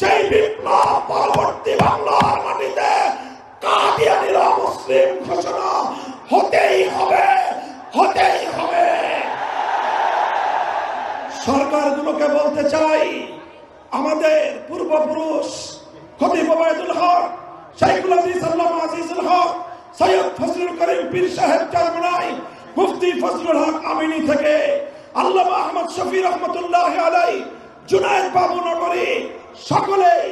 সেই বিপ্লব পরবর্তী বাংলার মাটিতে কাদিয়ানির মুসলিম ঘোষণা। হতেই হবে হতেই হবে। সরকারগুলোকে বলতে চাই, আমাদের পূর্বপুরুষ খতিব থেকে আল্লামা আহমদ শফি রহমতুল্লাহ জুনায়েদ বাবু নগরী সকলেই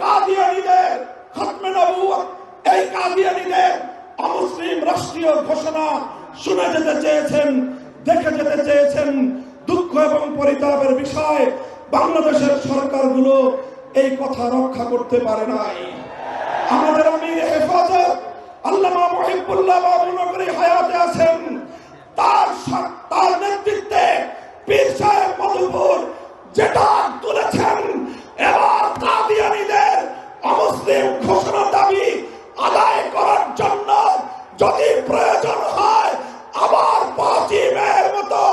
কাদিয়ানীদের খতমে নবুয়ত এই কাদিয়ানীদের অমুসলিম রাষ্ট্রীয় ঘোষণা শুনে যেতে চেয়েছেন, দেখে যেতে চেয়েছেন। দুঃখ এবং পরিতাপের বিষয় বাংলাদেশের সরকারগুলো এই কথা রক্ষা করতে পারে নাই। আমাদের আমির হেফাজত আল্লামা মহিবুল্লাহ বাবু অমুসলিম ঘোষণা দাবি আদায় করার জন্য যদি প্রয়োজন হয়, আবার পাঁচই মতো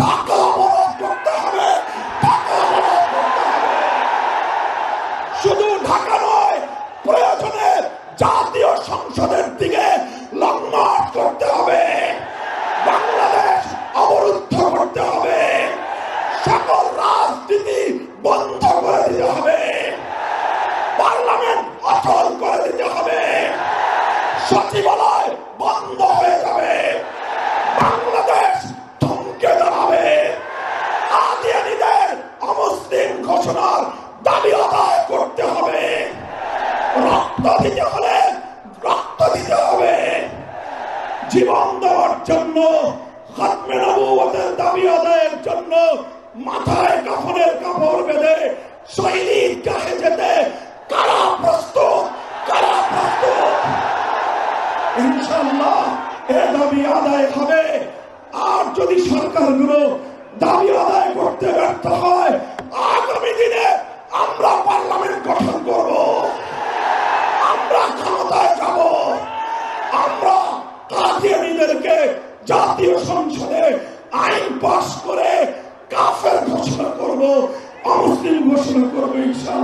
ঢাকা হবে। শুধু ঢাকা নয়, প্রয়োজনে জাতীয় সংসদের দিকে লং মার্চ করতে হবে বাংলাদেশ অবরুদ্ধ করতে হবে সকল রাজনীতি বন্ধ করে দিতে হবে পার্লামেন্ট অচল করে দিতে হবে সচিবালয় বন্ধ হয়ে যাবে। বাংলাদেশ থমকে দাঁড়াবে। কাদিয়ানীদের অমুসলিম ঘোষণার দাবি আদায় করতে হবে। রক্ত দিতে হলে রক্ত দিতে হবে। জীবন দেওয়ার জন্য খাতমে নবুয়তের দাবি আদায়ের জন্য মাথায় কাফনের কাপড় বেঁধে শহীদ গাহে যেতে কারা সরকারগুলো দাবি আদায় করতে ব্যর্থ হয়। আগামী দিনে আমরা পার্লামেন্ট গঠন করব। আমরা ক্ষমতায় যাব। আমরা কাদিয়ানিদেরকে জাতীয় সংসদে আইন পাশ করে কাফের ঘোষণা করব। অমুসলিম ঘোষণা করব ইনশাল